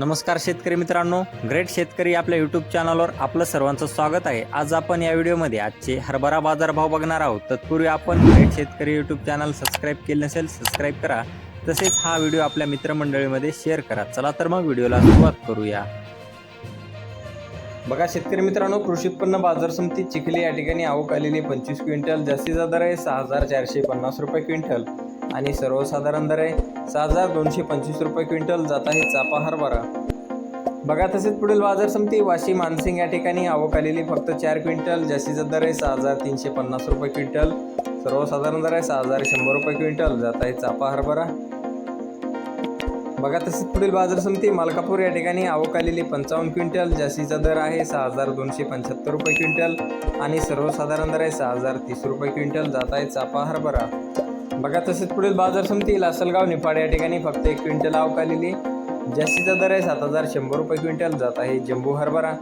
नमस्कार शेतकरी मित्रांनो ग्रेट शेतकरी आपल्या यूट्यूब चॅनलवर आपलं सर्वांचं स्वागत आहे. आज आपण या व्हिडिओमध्ये आजचे हरभरा बाजारभाव बघणार आहोत. तत्पूर्वी आपण ग्रेट शेतकरी यूट्यूब चॅनल सबस्क्राईब केले नसेल सबस्क्राईब करा. तसेच हा व्हिडिओ आपल्या मित्रमंडळीमध्ये शेअर करा. चला तर मग व्हिडिओला सुरुवात करूया. बघा शेतकरी मित्रांनो कृषी उत्पन्न बाजार समिती चिखली या ठिकाणी आवक आलेली पंचवीस क्विंटल जास्तीचा दर आहे सहा हजार चारशे पन्नास रुपये क्विंटल. आणि सर्वसाधारण दर आहे सहा हजार दोनशे पंचवीस रुपये क्विंटल. जात आहे चापा हरभरा बघा तसेच पुढील बाजार समिती वाशी मानसिंग या ठिकाणी आवक आलेली फक्त चार क्विंटल. जास्तीचा दर आहे सहा हजार तीनशे पन्नास रुपये क्विंटल. सर्वसाधारण दर आहे सहा हजार शंभर रुपये क्विंटल. जात आहे चापा हरभरा बघा तसेच पुढील बाजार समिती मालकापूर या ठिकाणी आवक आलेली पंचावन्न क्विंटल. जास्तीचा दर आहे सहा हजार दोनशे पंच्याहत्तर रुपये क्विंटल. आणि सर्वसाधारण दर आहे सहा हजार तीस रुपये क्विंटल. जात आहे चापा हरभरा बघा तसेच पुढील बाजार समिती असलगाव निफाड या ठिकाणी फक्त एक क्विंटल आवक आलेली जास्तीचा दर आहे सात हजार शंभर रुपये क्विंटल जात आहे जम्बू हरभरा.